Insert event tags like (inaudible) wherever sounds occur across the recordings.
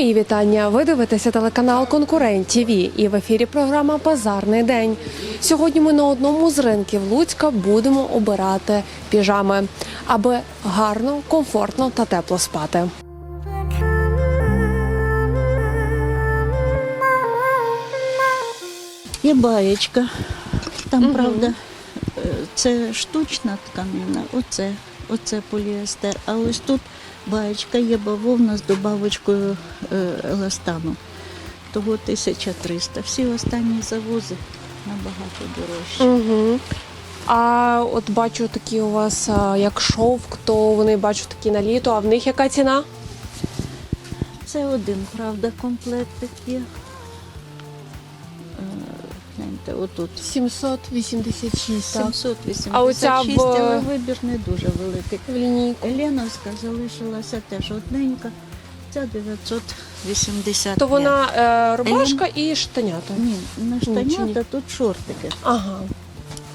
Мої вітання. Ви дивитеся телеканал Конкурент ТВ і в ефірі програма Базарний день. Сьогодні ми на одному з ринків Луцька будемо обирати піжами, аби гарно, комфортно та тепло спати. Є баєчка. Там, правда, е, це штучна тканина, оце, оце поліестер. А ось тут баєчка є бавовна з добавочкою е, еластану. Того 1300. Всі останні завози набагато дорожчі. Угу. А от бачу такі у вас як шовк, то вони бачу такі на літо. А в них яка ціна? Це один, правда, комплект є. Гляньте, отут. 786. так. 786, А оця в- але вибір не дуже великий. В лінійку. Леновська залишилася теж одненька. Ця 980. То вона е, рубашка і штанята. Ні, не чи ні? штанята, тут шортики. Ага.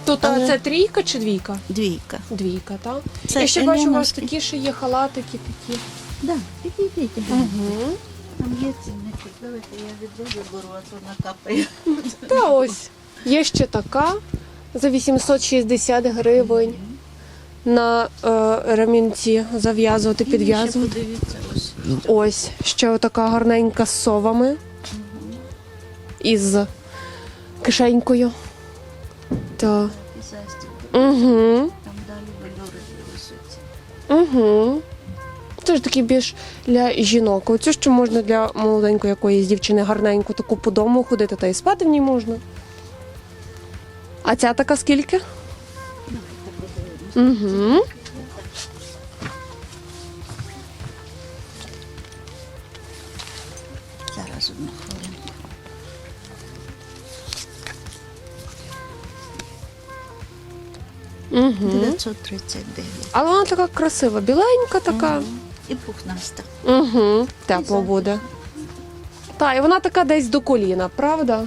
Тут а, Але- це трійка чи двійка? Двійка. Двійка, так? Це Я ще бачу, у вас такі ще є халатики такі. Да, підійдіть. Угу. Там є цінничок. Давайте я відразу беру, а то накапає. Та ось. Є ще така за 860 гривень на е, ремінці зав'язувати, підв'язувати. Подивіться, ось. Ось ще така гарненька з совами із кишенькою. То. І. Угу. Там далі вельори висоці. Угу. Це ж такі більш для жінок. Оцю ще можна для молоденької якоїсь дівчини гарненьку таку по дому ходити та й спати в ній можна. А ця така скільки? Угу. Зараз одну хвилинку. Угу. 939. Але вона така красива, біленька така. Мгм. І пухнаста. Угу. Тепло буде. Так, і вона така десь до коліна, правда?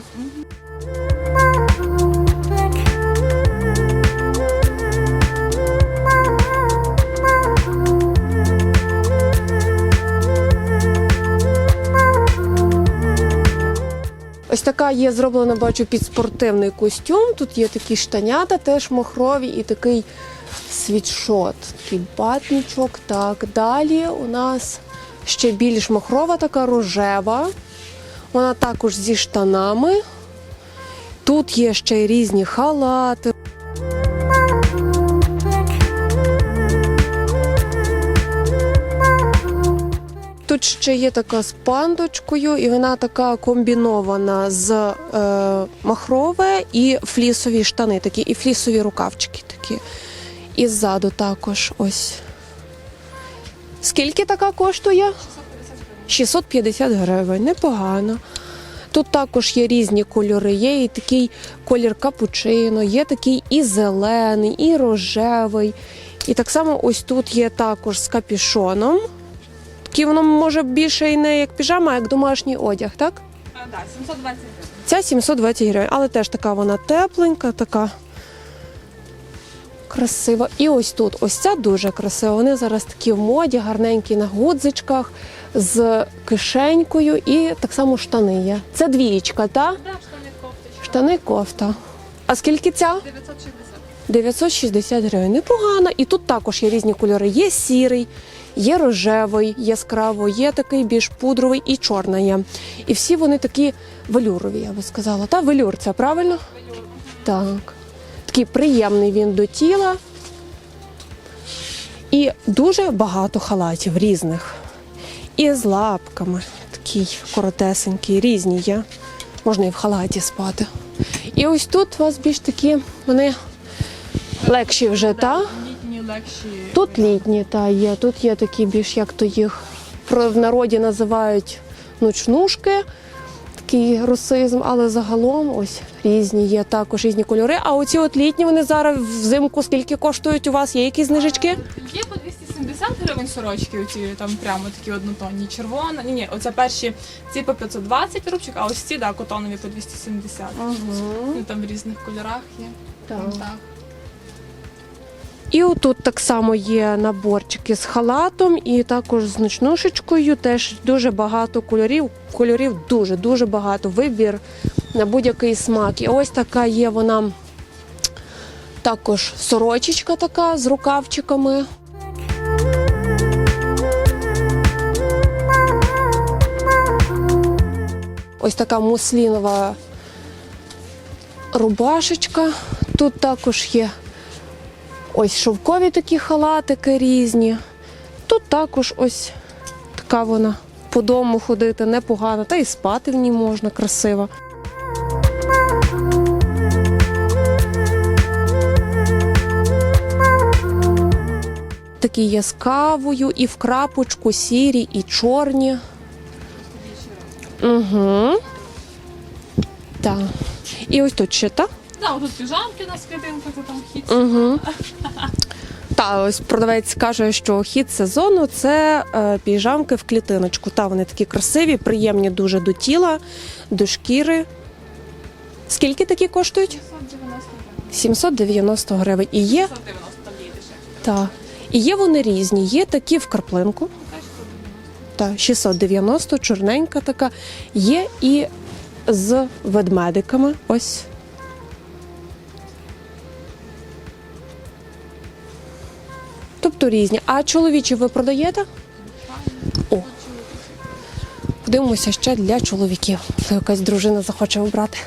Ось така є зроблена, бачу, під спортивний костюм. Тут є такі штанята, теж махрові, і такий світшот, такий. Так, далі у нас ще більш махрова, така рожева. Вона також зі штанами. Тут є ще й різні халати. Тут ще є така з пандочкою, і вона така комбінована з е, махрове і флісові штани, такі, і флісові рукавчики такі. І ззаду також ось. Скільки така коштує? 650 гривень, непогано. Тут також є різні кольори. Є і такий колір капучино, є такий і зелений, і рожевий. І так само ось тут є також з капюшоном. Такий воно може більше і не як піжама, а як домашній одяг, так? А, да, 720 гривень. Ця 720 гривень, але теж така вона тепленька, така красива. І ось тут, ось ця дуже красива. Вони зараз такі в моді, гарненькі на гудзичках, з кишенькою і так само штани є. Це двієчка, так? Штани кофта. А скільки ця? 960. 960 гривень. Непогано. І тут також є різні кольори. Є сірий, є рожевий, яскраво, є такий більш пудровий і чорна є. І всі вони такі велюрові, я би сказала. Та велюр це правильно? Так. Такий приємний він до тіла. І дуже багато халатів різних. І з лапками. Такий коротесенький, різні є. Можна і в халаті спати. І ось тут у вас більш такі, вони легші вже, та? Літні легші. Тут літні, та є. Тут є такі більш, як то їх в народі називають ночнушки, такий русизм, але загалом ось різні є також різні кольори. А оці от літні вони зараз взимку скільки коштують у вас? Є якісь знижечки? Є по 270 гривень сорочки, оці там прямо такі однотонні. Червона. Ні, ні, оце перші ці по 520 рубчик, а ось ці, да, котонові по 270. Ну там в різних кольорах є. Так. Так. І отут так само є наборчики з халатом і також з ночнушечкою. Теж дуже багато кольорів. Кольорів дуже дуже багато. Вибір на будь-який смак. І ось така є вона також сорочечка така з рукавчиками. Ось така муслінова рубашечка. Тут також є ось шовкові такі халатики різні. Тут також ось така вона по дому ходити непогано, та і спати в ній можна красиво. Такі є і в крапочку, сірі, і чорні. Угу. Так. І ось тут ще так. Да, тут піжамки на скритинках, це там хід. Угу. (laughs) Та ось продавець каже, що хід сезону це е, піжамки в клітиночку. Та вони такі красиві, приємні дуже до тіла, до шкіри. Скільки такі коштують? 790 гривень. 790 гривень. І є, 790 там є дешевше. та, і є вони різні. Є такі в краплинку, Теж 190. та 690, чорненька така. Є і з ведмедиками. Ось. Тобто різні. А чоловічі ви продаєте? О. Подивимося ще для чоловіків. Це якась дружина захоче обрати.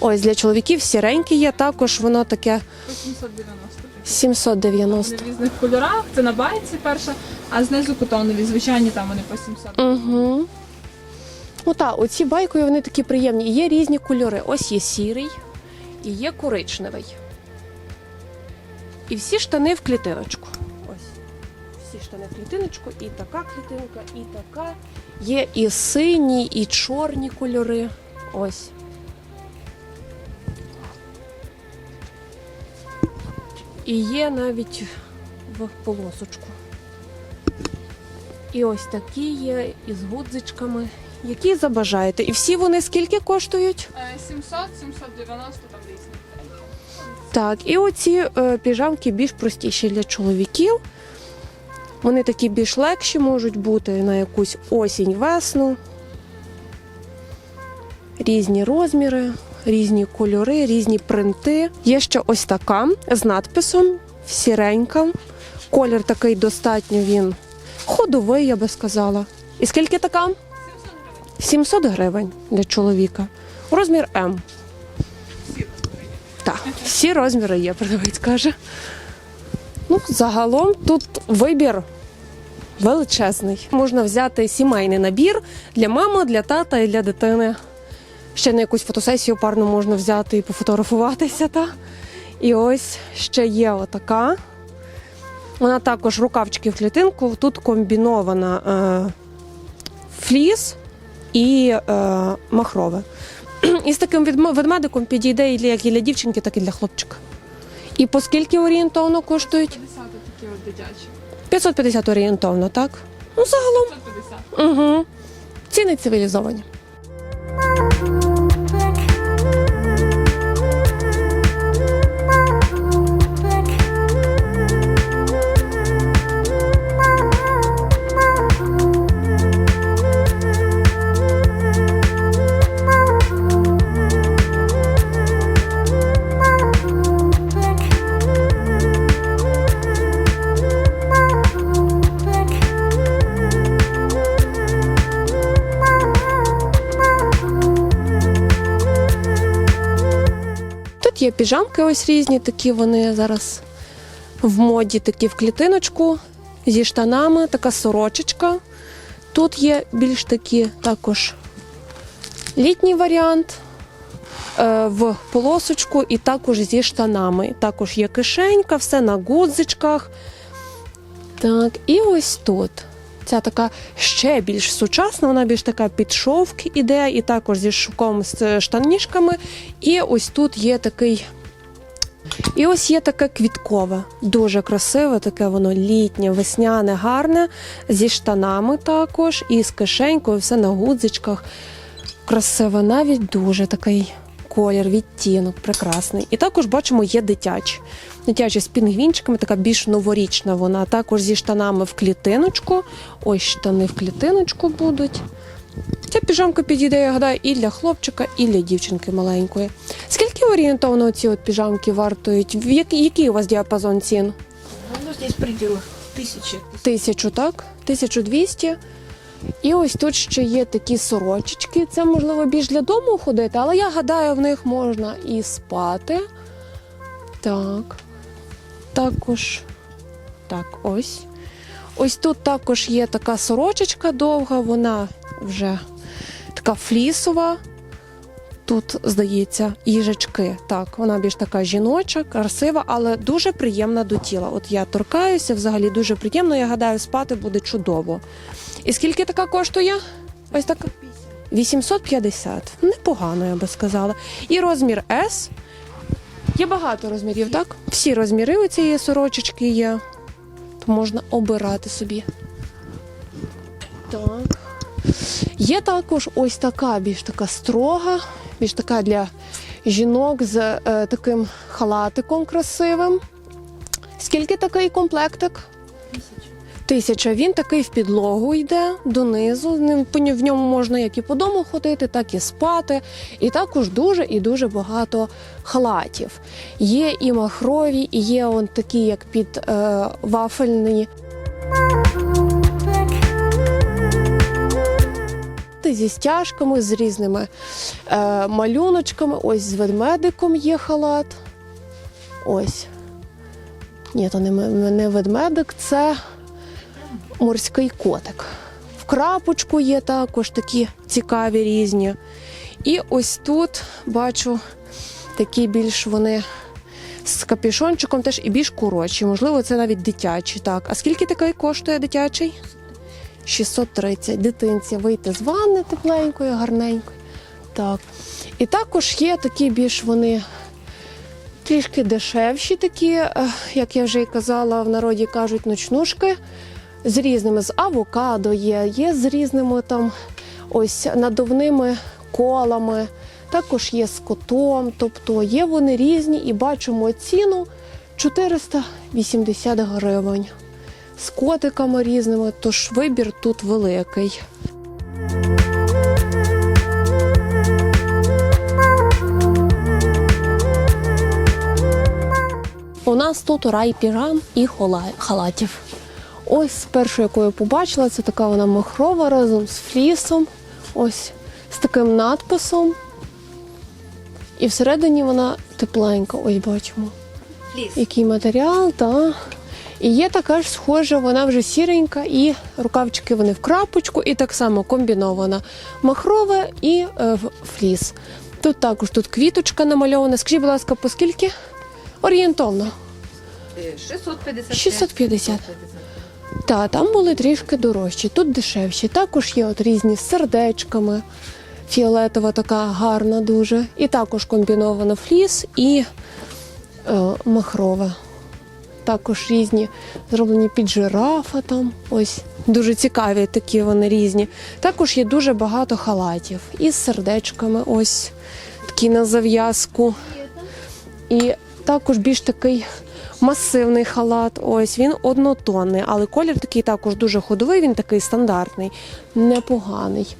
Ось для чоловіків сіренькі є, також воно таке 790 гривень. 790. В різних кольорах, це на байці перша, а знизу котонові, звичайні там вони по 700. Угу. Ну так, оці байкові вони такі приємні. Є різні кольори. Ось є сірий і є коричневий. І всі штани в клітиночку. В клітиночку, і така клітинка, і така. Є і сині, і чорні кольори. Ось. І є навіть в полосочку. І ось такі є, і з гудзичками, які забажаєте. І всі вони скільки коштують? Е, 700, 790 там різні. Так, і оці е, піжамки більш простіші для чоловіків. Вони такі більш легші можуть бути на якусь осінь, весну. Різні розміри, різні кольори, різні принти. Є ще ось така з надписом сіренька. Колір такий достатньо він ходовий, я би сказала. І скільки така? 700 гривень. для чоловіка. Розмір М. Так, всі розміри є, продавець каже. Ну, загалом тут вибір величезний. Можна взяти сімейний набір для мами, для тата і для дитини. Ще на якусь фотосесію парну можна взяти і пофотографуватися. Та? І ось ще є отака. Вона також рукавчики в клітинку. Тут комбінована е, фліс і е, махрове. (clears throat) І з таким ведмедиком підійде як і для дівчинки, так і для хлопчика. І по скільки орієнтовно коштують? 50 такі от дитячі. 550 орієнтовно, так? Ну, загалом. 550. Угу. Ціни цивілізовані. Є піжамки ось різні, такі вони зараз в моді, такі в клітиночку зі штанами, така сорочечка. Тут є більш такі також літній варіант е, в полосочку і також зі штанами. Також є кишенька, все на гудзичках. Так, і ось тут. Ця така ще більш сучасна, вона більш така під шовк іде, і також зі шовком з штанішками. І ось тут є такий. І ось є таке квіткове, дуже красиве, таке воно літнє, весняне, гарне, зі штанами також, і з кишенькою, все на гудзичках. Красиве, навіть дуже такий колір, відтінок, прекрасний. І також бачимо, є дитячі. Дитячі з пінгвінчиками, така більш новорічна вона. Також зі штанами в клітиночку. Ось штани в клітиночку будуть. Ця піжамка підійде, я гадаю, і для хлопчика, і для дівчинки маленької. Скільки орієнтовно ці от піжамки вартують? В який, який у вас діапазон цін? Ну, здесь в пределах тисячі. Тисячу, так? 1200. І ось тут ще є такі сорочечки. Це можливо більш для дому ходити, але я гадаю, в них можна і спати. Так. Також. Так, ось. Ось тут також є така сорочечка довга, вона вже така флісова. Тут, здається, їжачки. Так, вона більш така жіноча, красива, але дуже приємна до тіла. От я торкаюся, взагалі дуже приємно. Я гадаю, спати буде чудово. І скільки така коштує? Ось така 850. Непогано, я би сказала. І розмір S. Є багато розмірів, так? Всі розміри у цієї сорочечки є. То можна обирати собі. Так. Є також ось така, більш така строга, більш така для жінок з е, таким халатиком красивим. Скільки такий комплектик? Тисяча. Він такий в підлогу йде донизу. В ньому можна як і по дому ходити, так і спати. І також дуже і дуже багато халатів. Є і махрові, і є он такі, як під е, вафельні. Зі стяжками, з різними е, малюночками. Ось з ведмедиком є халат. Ось. Ні, то не, не ведмедик, це морський котик. В крапочку є також такі цікаві різні. І ось тут бачу такі більш вони з капюшончиком теж і більш коротші. Можливо, це навіть дитячі. Так, а скільки такий коштує дитячий? 630. Дитинці вийти з ванни тепленькою, гарненькою. Так. І також є такі більш вони трішки дешевші, такі, е, як я вже й казала, в народі кажуть ночнушки. З різними, з авокадо є, є з різними там ось надувними колами, також є з котом, тобто є вони різні і бачимо ціну 480 гривень. З котиками різними, тож вибір тут великий. У нас тут рай пірам і халатів. Ось першу, яку я побачила, це така вона махрова разом з флісом. Ось з таким надписом. І всередині вона тепленька. Ось бачимо. Який матеріал, та. І є така ж схожа, вона вже сіренька, і рукавчики вони в крапочку, і так само комбінована махрове і е, фліс. Тут також тут квіточка намальована. Скажіть, будь ласка, по скільки? Орієнтовно. 650. 650. Та, там були трішки дорожчі, тут дешевші. Також є от різні з сердечками. Фіолетова така гарна дуже. І також комбіновано фліс і е, махрове. Також різні зроблені під жирафа там. Ось дуже цікаві такі вони різні. Також є дуже багато халатів із сердечками, ось такі на зав'язку. І також більш такий масивний халат. Ось він однотонний, але колір такий також дуже ходовий, він такий стандартний, непоганий.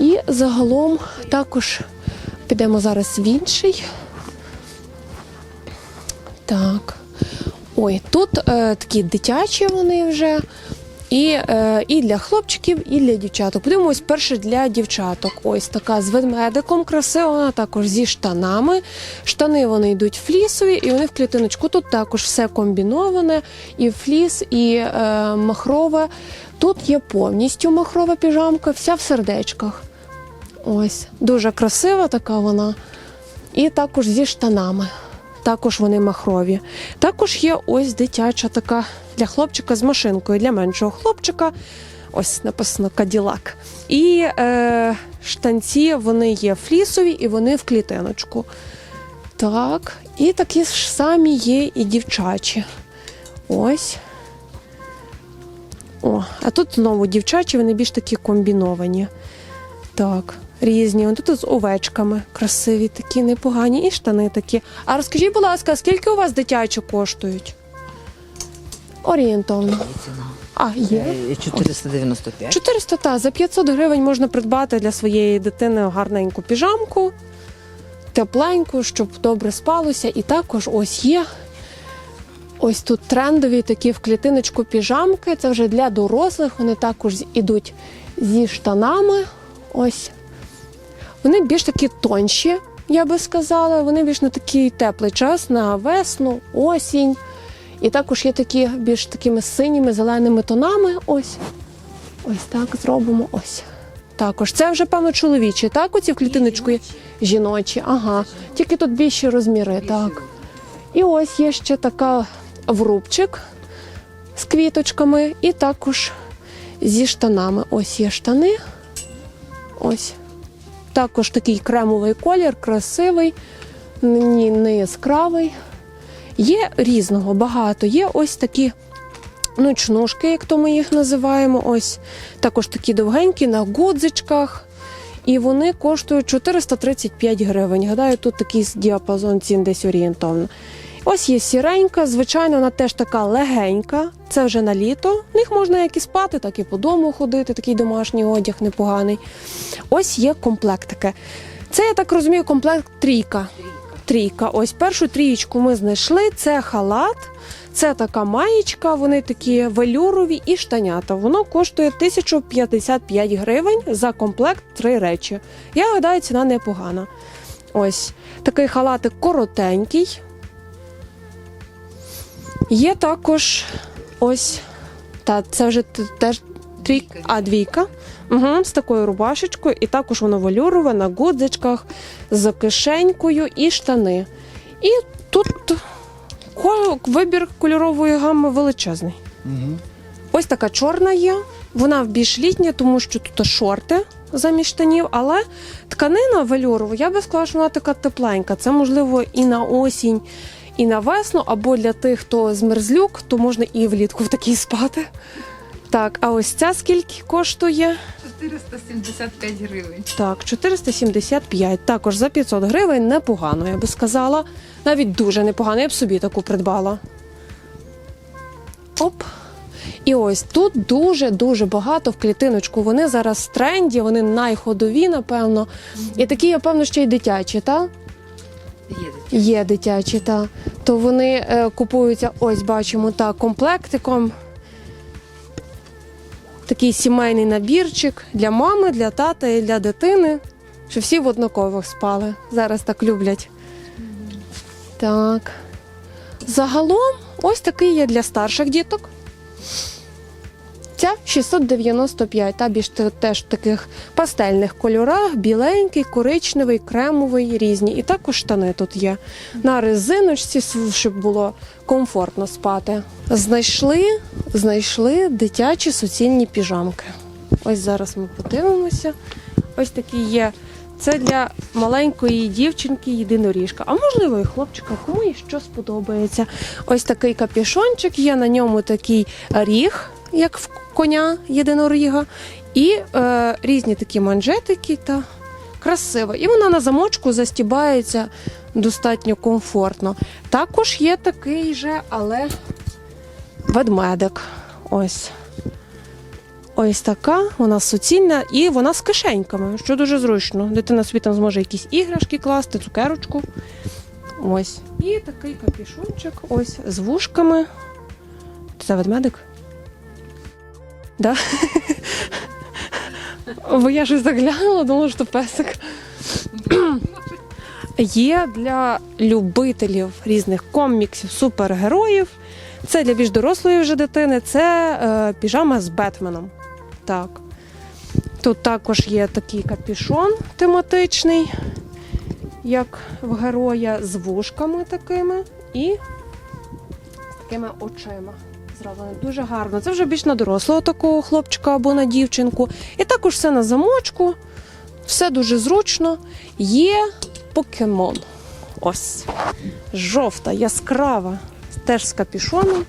І загалом також підемо зараз в інший. Так. Ой, тут е, такі дитячі вони вже. І, е, і для хлопчиків, і для дівчаток. Подивимось перше для дівчаток. Ось така з ведмедиком красива, вона також зі штанами. Штани вони йдуть флісові, і вони в клітиночку. Тут також все комбіноване, і фліс, і е, махрове. Тут є повністю махрова піжамка, вся в сердечках. Ось, дуже красива така вона. І також зі штанами. Також вони махрові. Також є ось дитяча така для хлопчика з машинкою, для меншого хлопчика. Ось написано Каділак. І е, штанці вони є флісові і вони в клітиночку. Так, і такі ж самі є і дівчачі. Ось. О, а тут знову дівчачі, вони більш такі комбіновані. Так, різні. Тут з овечками красиві, такі непогані, і штани такі. А розкажіть, будь ласка, скільки у вас дитячі коштують? Орієнтовно. А, є. Е, 495. 400, та, за 500 гривень можна придбати для своєї дитини гарненьку піжамку, тепленьку, щоб добре спалося. І також ось є. Ось тут трендові такі в клітиночку піжамки. Це вже для дорослих. Вони також ідуть зі штанами. Ось. Вони більш такі тонші, я би сказала. Вони більш на такий теплий час, на весну, осінь. І також є такі більш такими синіми, зеленими тонами. Ось. Ось так зробимо. Ось. Також. Це вже, певно, чоловічі, так? Оці в клітиночку є? жіночі. Ага. Тільки тут більші розміри, так. І ось є ще така врубчик з квіточками, і також зі штанами. Ось є штани. Ось. Також такий кремовий колір, красивий, ні, не яскравий. Є різного багато. Є ось такі ночнушки, як то ми їх називаємо. Ось також такі довгенькі на гудзичках. І вони коштують 435 гривень. Гадаю, тут такий діапазон цін десь орієнтовно. Ось є сіренька, звичайно, вона теж така легенька. Це вже на літо. В них можна як і спати, так і по дому ходити, такий домашній одяг непоганий. Ось є комплектики. Це, я так розумію, комплект трійка. Трійка. Ось першу трієчку ми знайшли. Це халат, це така маєчка, вони такі велюрові і штанята. Воно коштує 1055 гривень за комплект три речі. Я гадаю, ціна непогана. Ось такий халатик коротенький. Є також ось, та це вже теж трійка, а двійка. Угу, з такою рубашечкою, і також воно велюрове на гудзичках з кишенькою і штани. І тут вибір кольорової гами величезний. Ось така чорна є. Вона більш літня, тому що тут шорти замість штанів, але тканина велюрова, я би сказала, що вона така тепленька. Це можливо і на осінь, і на весну, або для тих, хто змерзлюк, то можна і влітку в такій спати. Так, а ось ця скільки коштує? 475 гривень. Так, 475. Також за 500 гривень непогано, я би сказала. Навіть дуже непогано, я б собі таку придбала. Оп. І ось тут дуже-дуже багато в клітиночку. Вони зараз в тренді, вони найходові, напевно. І такі, я певно, ще й дитячі, так? Їдете. Є дитячі, та. То вони е, купуються, ось бачимо, так, комплектиком. Такий сімейний набірчик для мами, для тата і для дитини. Щоб всі в однакових спали. Зараз так люблять. Так. Загалом, ось такий є для старших діток. Ця 695, та більш теж таких пастельних кольорах, біленький, коричневий, кремовий, різні. І також штани тут є. На резиночці, щоб було комфортно спати. Знайшли, знайшли дитячі суцільні піжамки. Ось зараз ми подивимося. Ось такі є. Це для маленької дівчинки єдиноріжка, а можливо і хлопчика, кому і що сподобається. Ось такий капюшончик, є на ньому такий ріг, як в коня єдиноріга, і е, різні такі манжетики та красиво. І вона на замочку застібається достатньо комфортно. Також є такий же, але ведмедик. Ось. Ось така, вона суцільна і вона з кишеньками, що дуже зручно. Дитина собі там зможе якісь іграшки класти, цукерочку. Ось. І такий капюшончик, ось, з вушками. Це ведмедик? Да? Бо я щось заглянула, думала, що песик. Є для любителів різних коміксів, супергероїв. Це для більш дорослої вже дитини, це е, піжама з Бетменом. Так. Тут також є такий капюшон тематичний, як в героя, з вушками такими і такими очима. Зроблено дуже гарно. Це вже більш на дорослого такого хлопчика або на дівчинку. І також все на замочку, все дуже зручно. Є покемон. Ось. Жовта, яскрава, теж з капюшоном.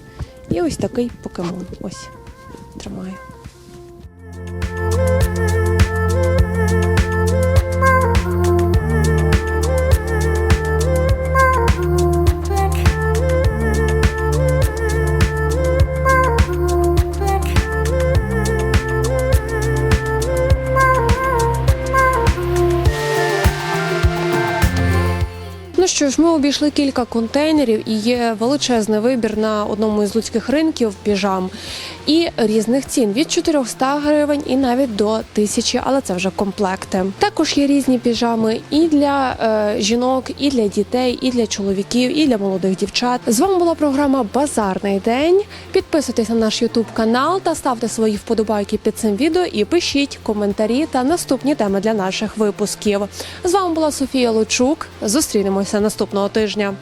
І ось такий покемон. Ось. Тримаю. Що ж, ми обійшли кілька контейнерів і є величезний вибір на одному із луцьких ринків піжам і різних цін від 400 гривень і навіть до 1000, але це вже комплекти. Також є різні піжами і для е, жінок, і для дітей, і для чоловіків, і для молодих дівчат. З вами була програма Базарний день. Підписуйтесь на наш Ютуб канал та ставте свої вподобайки під цим відео і пишіть коментарі та наступні теми для наших випусків. З вами була Софія Лучук. Зустрінемося наступного тижня.